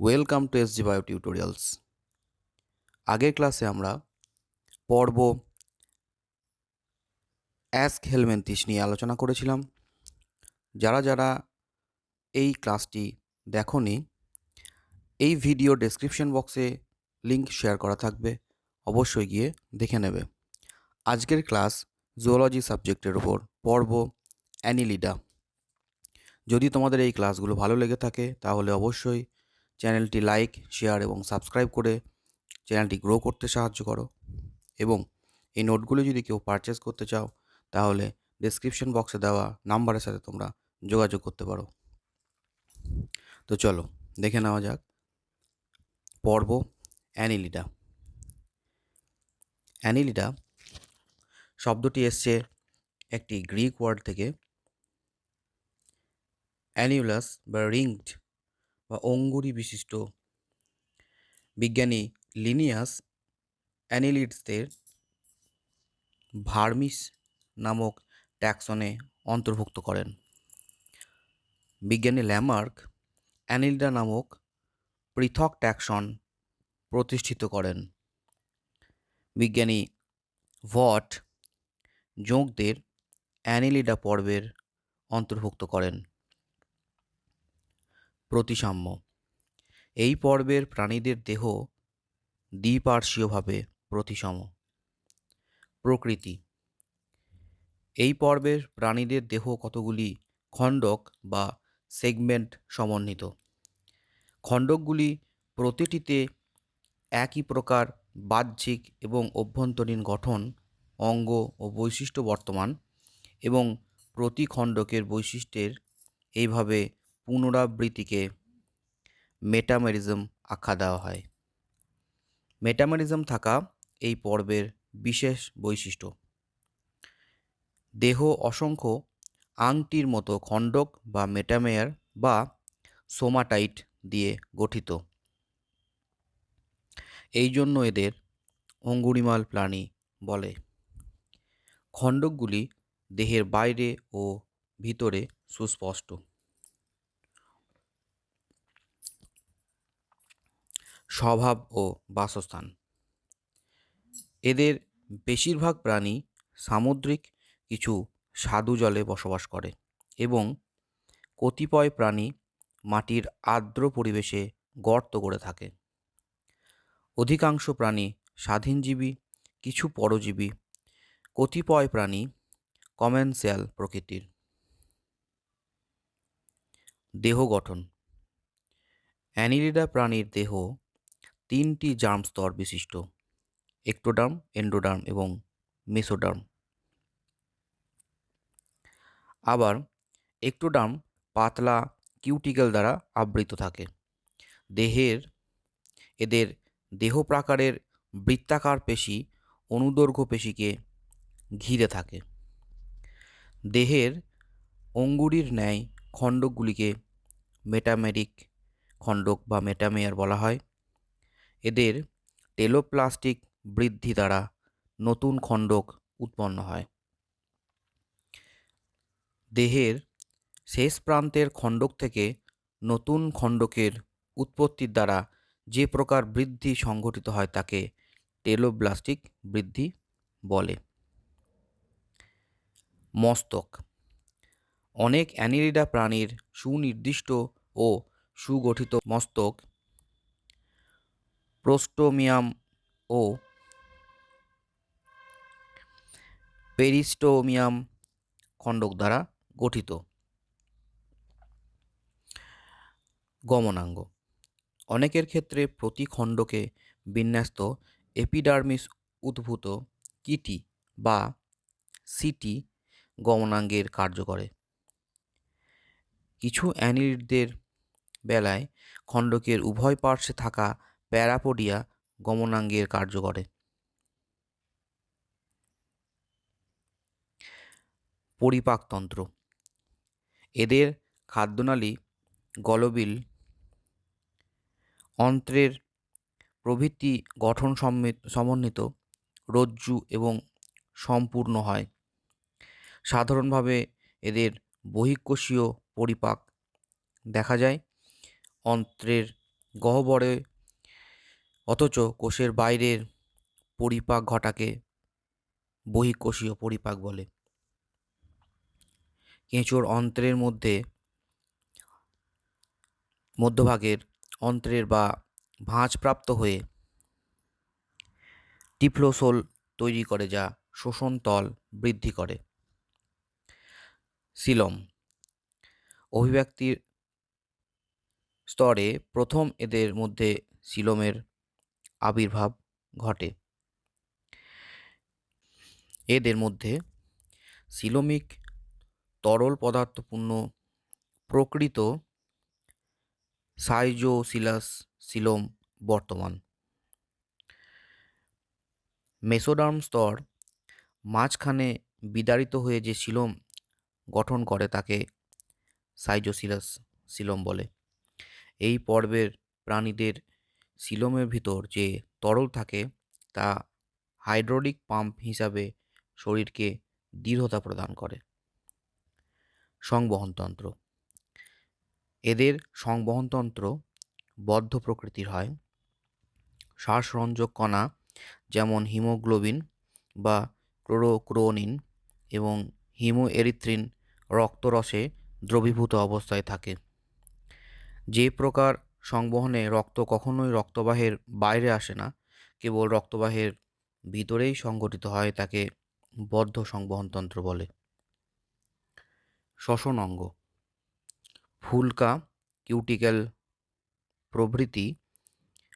Welcome to SG bio tutorials আগের ক্লাসে আমরা পর্ব অ্যাস্ক হেলমেন্থিস নিয়ে আলোচনা করেছিলাম। যারা যারা এই ক্লাসটি দেখনি, এই ভিডিও ডেসক্রিপশন বক্সে লিংক শেয়ার করা থাকবে, অবশ্যই গিয়ে দেখে নেবে। আজকের ক্লাস জুওলজি সাবজেক্টের ওপর পর্ব অ্যানিলিডা যদি তোমাদের এই ক্লাসগুলো ভালো লেগে থাকে, তাহলে অবশ্যই চ্যানেলটি লাইক, শেয়ার এবং সাবস্ক্রাইব করে চ্যানেলটি গ্রো করতে সাহায্য করো। এবং এই নোটগুলো যদি কেউ পারচেস করতে চাও, তাহলে ডেসক্রিপশন বক্সে দেওয়া নাম্বারের সাথে তোমরা যোগাযোগ করতে পারো। তো চলো, দেখে নেওয়া যাক। পর্ব অ্যানিলিডা। অ্যানিলিডা শব্দটি এসছে একটি গ্রিক ওয়ার্ড থেকে। অ্যানিউলাস বা রিংড বা অঙ্গুরি বিশিষ্ট বিজ্ঞানী লিনিয়াস অ্যানিলিডসদের ভার্মিস নামক ট্যাক্সনে অন্তর্ভুক্ত করেন। বিজ্ঞানী ল্যামার্ক অ্যানিলিডা নামক পৃথক ট্যাক্সন প্রতিষ্ঠিত করেন। বিজ্ঞানী ভট যোগদের অ্যানিলিডা পর্বের অন্তর্ভুক্ত করেন। প্রতিসাম্য। এই পর্বের প্রাণীদের দেহ দ্বিপার্শ্বীয়ভাবে প্রতিসম। প্রকৃতি। এই পর্বের প্রাণীদের দেহ কতগুলি খণ্ডক বা সেগমেন্ট সমন্বিত? খণ্ডকগুলি প্রতিটিতে একই প্রকার বাহ্যিক এবং অভ্যন্তরীণ গঠন, অঙ্গ ও বৈশিষ্ট্য বর্তমান এবং প্রতি খণ্ডকের বৈশিষ্ট্যের এইভাবে পুনরাবৃত্তিকে মেটামেরিজম আখ্যা দেওয়া হয়। মেটামেরিজম থাকা এই পর্বের বিশেষ বৈশিষ্ট্য। দেহ অসংখ্য আংটির মতো খণ্ডক বা মেটামেয়ার বা সোমাটাইট দিয়ে গঠিত। এই জন্য এদের অঙ্গুরিমাল প্রাণী বলে। খণ্ডকগুলি দেহের বাইরে ও ভিতরে সুস্পষ্ট। স্বভাব ও বাসস্থান। এদের বেশিরভাগ প্রাণী সামুদ্রিক কিছু স্বাদু জলে বসবাস করে এবং কতিপয় প্রাণী মাটির আর্দ্র পরিবেশে গর্ত করে থাকে। অধিকাংশ প্রাণী স্বাধীনজীবী, কিছু পরজীবী, কতিপয় প্রাণী কমেন্সিয়াল প্রকৃতির। দেহ গঠন। অ্যানিলিডা প্রাণীর দেহ তিনটি জার্ম স্তর বিশিষ্ট একটোডার্ম এন্ডোডার্ম এবং মেসোডার্ম আবার একটোডার্ম পাতলা কিউটিকেল দ্বারা আবৃত থাকে। দেহের, এদের দেহ প্রাকারের বৃত্তাকার পেশি অনুদৈর্ঘ্য পেশিকে ঘিরে থাকে। দেহের অঙ্গুরির ন্যায় খণ্ডকগুলিকে মেটামেরিক খণ্ডক বা মেটামেয়ার বলা হয়। এদের টেলোপ্লাস্টিক বৃদ্ধি দ্বারা নতুন খণ্ডক উৎপন্ন হয়। দেহের শেষ প্রান্তের খণ্ডক থেকে নতুন খণ্ডকের উৎপত্তির দ্বারা যে প্রকার বৃদ্ধি সংঘটিত হয় তাকে টেলোব্লাস্টিক বৃদ্ধি বলে। মস্তক অনেক অ্যানিলিডা প্রাণীর সুনির্দিষ্ট ও সুগঠিত মস্তক প্রোস্টোমিয়াম ও পেরিস্টোমিয়াম খণ্ডক দ্বারা গঠিত। গমনাঙ্গ। অনেকের ক্ষেত্রে প্রতি খণ্ডকে বিন্যস্ত এপিডার্মিস উদ্ভূত কিটি বা সিটি গমনাঙ্গের কার্য করে। কিছু অ্যানিলিডদের বেলায় খণ্ডকের উভয় পার্শ্বে থাকা প্যারাপোডিয়া গমনাঙ্গের কার্য করে। পরিপাকতন্ত্র। এদের খাদ্যনালী গলবিল অন্ত্রের প্রভৃতি গঠন সমন্বিত, রজ্জু এবং সম্পূর্ণ হয়। সাধারণভাবে এদের বহিঃকোষীয় পরিপাক দেখা যায়। অন্ত্রের গহ্বরে অথচ কোষের বাইরের পরিপাক ঘটাকে বহিঃকোষীয় পরিপাক বলে। কেঁচোর অন্ত্রের মধ্যে, মধ্যভাগের অন্ত্রের বা ভাঁজপ্রাপ্ত হয়ে টিফলোসোল তৈরি করে যা শোষণ তল বৃদ্ধি করে। সিলম, অভিব্যক্তির স্তরে প্রথম এদের মধ্যে সিলোমের আবির্ভাব ঘটে। এদের মধ্যে সিলোমিক তরল পদার্থপূর্ণ প্রকৃত সাইজোসিলাস সিলোম বর্তমান। মেসোডার্ম স্তর মাঝখানে বিদারিত হয়ে যে সিলোম গঠন করে তাকে সাইজোসিলাস সিলোম বলে। এই পর্বের প্রাণীদের সিলোমের ভিতর যে তরল থাকে, তা হাইড্রোলিক পাম্প হিসাবে শরীরকে দৃঢ়তা প্রদান করে। সংবহনতন্ত্র। এদের সংবহনতন্ত্র বদ্ধ প্রকৃতির হয়। শ্বাসরঞ্জক কণা যেমন হিমোগ্লোবিন বা ক্লোরোক্রোনিন এবং হিমোএরিথ্রিন রক্তরসে দ্রবীভূত অবস্থায় থাকে। যে প্রকার সংবহনে রক্ত কখনোই রক্তবাহের বাইরে আসে না, কেবল রক্তবাহের ভিতরেই সংগঠিত হয় তাকে বদ্ধ সংবহনতন্ত্র বলে। শ্বসন অঙ্গ। ফুলকা, কিউটিক্যাল প্রভৃতি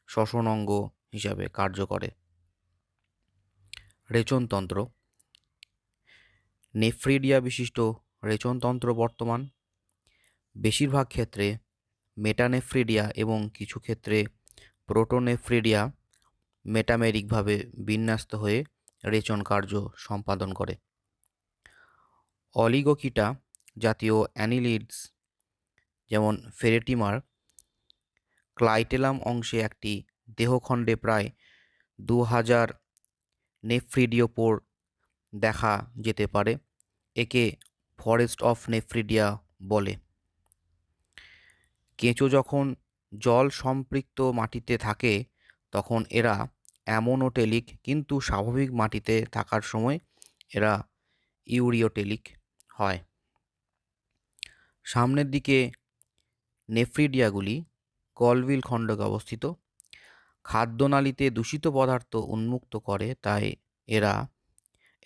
শ্বসন অঙ্গ হিসাবে কার্য করে। রেচনতন্ত্র। নেফ্রিডিয়া বিশিষ্ট রেচনতন্ত্র বর্তমান। বেশিরভাগ ক্ষেত্রে মেটানেফ্রিডিয়া এবং কিছু ক্ষেত্রে প্রোটোনেফ্রিডিয়া মেটামেরিকভাবে বিন্যস্ত হয়ে রেচন কার্য সম্পাদন করে। অলিগোকিটা জাতীয় অ্যানিলিডস, যেমন ফেরেটিমার, ক্লাইটেলাম অংশে একটি দেহখণ্ডে প্রায় দু হাজার নেফ্রিডিওপোর দেখা যেতে পারে, একে ফরেস্ট অফ নেফ্রিডিয়া বলে। কেঁচো যখন জল সম্পৃক্ত মাটিতে থাকে, তখন এরা অ্যামোনোটেলিক কিন্তু স্বাভাবিক মাটিতে থাকার সময় এরা ইউরিওটেলিক হয়। সামনের দিকে নেফ্রিডিয়াগুলি গলবিল খণ্ডকে অবস্থিত। খাদ্যনালীতে দূষিত পদার্থ উন্মুক্ত করে, তাই এরা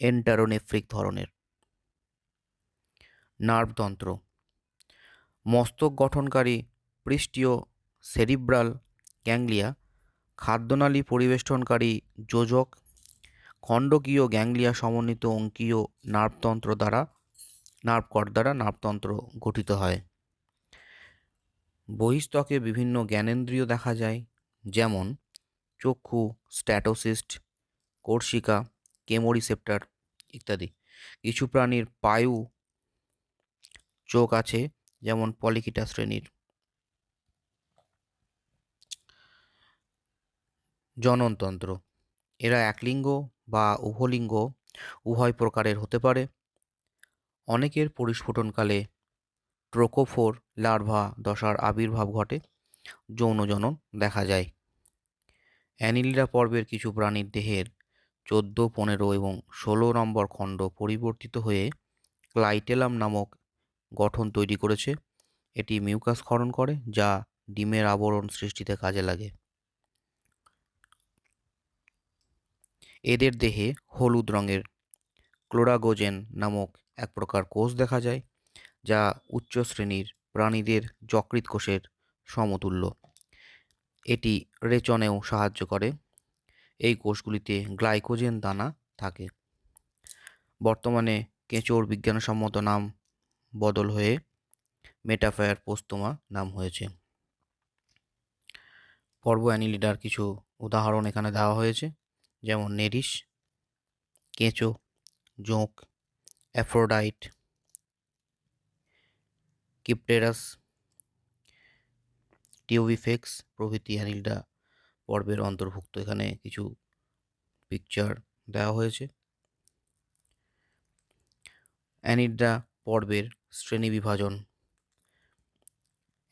এন্টারোনেফ্রিক ধরনের। নার্ভতন্ত্র মস্তক গঠনকারী পৃষ্ঠীয় সেরিব্রাল গ্যাংলিয়া, খাদ্যনালী পরিবেষ্টনকারী যোজক, খণ্ডকীয় গ্যাংলিয়া সমন্বিত অঙ্কীয় নার্ভতন্ত্র দ্বারা, নার্ভকট দ্বারা নার্ভতন্ত্র গঠিত হয়। বহিস্তকে বিভিন্ন জ্ঞানেন্দ্রিয় দেখা যায়, যেমন চক্ষু, স্ট্যাটোসিস্ট, কোর্সিকা, কেমোরিসেপ্টার ইত্যাদি। কিছু প্রাণীর পায়ু চোখ আছে, যেমন পলিকিটা শ্রেণির। জননতন্ত্র। এরা একলিঙ্গ বা উভলিঙ্গ উভয় প্রকারের হতে পারে। অনেকের পরিস্ফুটনকালে ট্রোকোফোর লার্ভা দশার আবির্ভাব ঘটে, যৌন জনন দেখা যায়। অ্যানিলিডা পর্বের কিছু প্রাণীর দেহের চোদ্দ, পনেরো এবং ষোলো নম্বর খণ্ড পরিবর্তিত হয়ে ক্লাইটেলাম নামক গঠন তৈরি করেছে। এটি মিউকাস ক্ষরণ করে, যা ডিমের আবরণ সৃষ্টিতে কাজে লাগে। এদের দেহে হলুদ রঙের ক্লোরাগোজেন নামক এক প্রকার কোষ দেখা যায়, যা উচ্চ শ্রেণির প্রাণীদের যকৃৎ কোষের সমতুল্য। এটি রেচনেও সাহায্য করে। এই কোষগুলিতে গ্লাইকোজেন দানা থাকে। বর্তমানে কেঁচোর বিজ্ঞানসম্মত নাম বদল হয়ে মেটাফায়ার পোস্তমা নাম হয়েছে। পর্ব অ্যানিলিডার কিছু উদাহরণ এখানে দেওয়া হয়েছে। যেমন নেরিস কেঁচো, জোঁক, অ্যাফ্রোডাইট, কিপটেরাস, টিওভিফেক্স প্রভৃতি অ্যানিলডা পর্বের অন্তর্ভুক্ত। এখানে কিছু পিকচার দেওয়া হয়েছে। অ্যানিডা পর্বের শ্রেণি বিভাজন।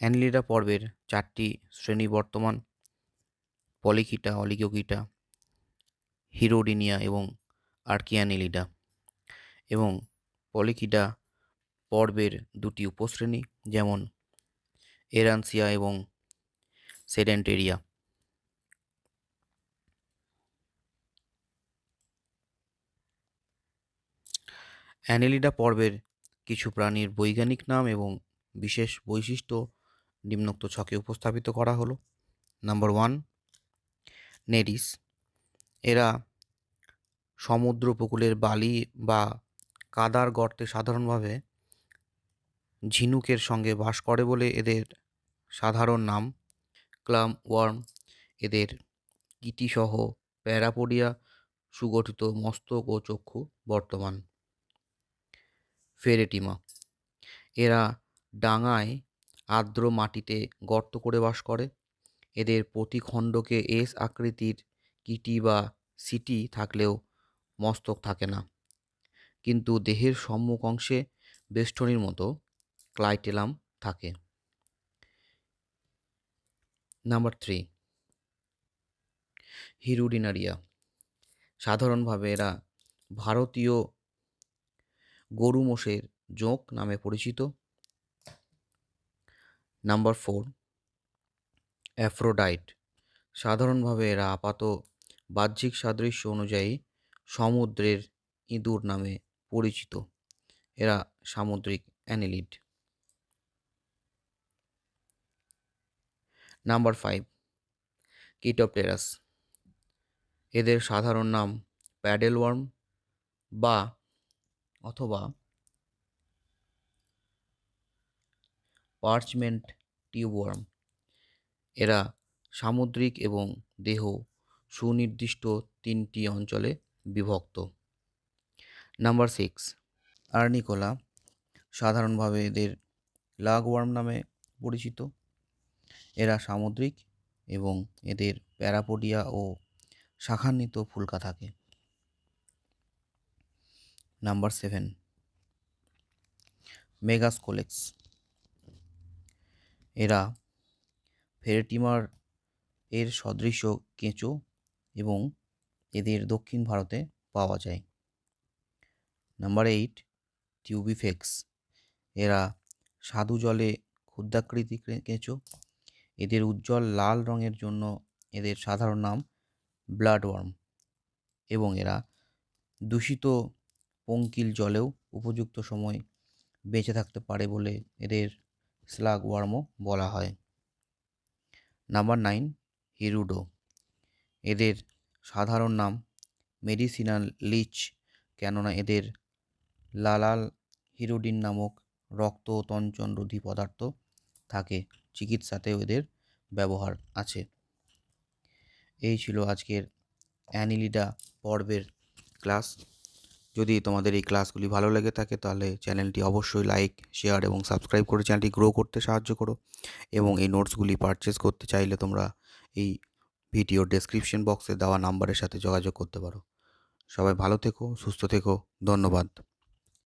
অ্যানিলিডা পর্বের চারটি শ্রেণি বর্তমান। পলিকিটা, অলিগোকিটা হিরোডিনিয়া এবং আর্কিয়ানিলিডা এবং পলিকিডা পর্বের দুটি উপশ্রেণী, যেমন এরানসিয়া এবং সেডেন্টেরিয়া। অ্যানেলিডা পর্বের কিছু প্রাণীর বৈজ্ঞানিক নাম এবং বিশেষ বৈশিষ্ট্য নিম্নোক্ত ছকে উপস্থাপিত করা হলো। Number one, Nereis. এরা সমুদ্র উপকূলের বালি বা কাদার গর্তে সাধারণভাবে ঝিনুকের সঙ্গে বাস করে বলে এদের সাধারণ নাম। ক্লাম ওয়ার্ম এদের কীটিসহ প্যারাপোডিয়া, সুগঠিত মস্তক ও চক্ষু বর্তমান। ফেরেটিমা এরা ডাঙায় আর্দ্র মাটিতে গর্ত করে বাস করে। এদের প্রতি খণ্ডকে এস আকৃতির কিটি বা সিটি থাকলেও মস্তক থাকে না। কিন্তু দেহের সম্মুখ অংশে বেষ্টনীর মতো ক্লাইটেলাম থাকে। Number three, Hirudinaria. সাধারণভাবে এরা ভারতীয় গরু মোষের জোঁক নামে পরিচিত। Number four, Aphrodite. সাধারণভাবে এরা আপাত বাহ্যিক সাদৃশ্য অনুযায়ী সমুদ্রের ইঁদুর নামে পরিচিত। এরা সামুদ্রিক অ্যানিলিড। Number five, কিটোপটেরাস। এদের সাধারণ নাম প্যাডেল ওয়ার্ম বা অথবা পার্চমেন্ট টিউবওয়ার্ম। এরা সামুদ্রিক এবং দেহ সুনির্দিষ্ট তিনটি অঞ্চলে বিভক্ত। নাম্বার সিক্স আর্নিকোলা সাধারণভাবে এদের লাগওয়ার্ম নামে পরিচিত। এরা সামুদ্রিক এবং এদের প্যারাপোডিয়া ও শাখান্বিত ফুলকা থাকে। নাম্বার সেভেন মেগাস্কোলেক্স এরা ফেরেটিমার এর সদৃশ্য কেঁচো এবং এদের দক্ষিণ ভারতে পাওয়া যায়। নাম্বার এইট টিউবিফেক্স এরা স্বাদু জলে ক্ষুদ্রাকৃতি কেঁচো। এদের উজ্জ্বল লাল রঙের জন্য এদের সাধারণ নাম ব্লাড ওয়ার্ম এবং এরা দূষিত পঙ্কিল জলেও উপযুক্ত সময় বেঁচে থাকতে পারে বলে এদের স্লাগ ওয়ার্মও বলা হয়। নাম্বার নাইন হিরুডো এদের সাধারণ নাম মেডিসিনাল লিচ, কেননা এদের লালাল হিরোডিন নামক রক্ত ও তঞ্চনরোধী পদার্থ থাকে, চিকিৎসাতেও এদের ব্যবহার আছে। এই ছিল আজকের অ্যানিলিডা পর্বের ক্লাস। যদি তোমাদের এই ক্লাসগুলি ভালো লেগে থাকে, তাহলে চ্যানেলটি অবশ্যই লাইক, শেয়ার এবং সাবস্ক্রাইব করে চ্যানেলটি গ্রো করতে সাহায্য করো এবং এই নোটসগুলি পারচেস করতে চাইলে তোমরা এই ভিডিও ডেসক্রিপশন বক্সে দেওয়া নাম্বারের সাথে যোগাযোগ করতে পারো। সবাই ভালো থেকো, সুস্থ থেকো, ধন্যবাদ।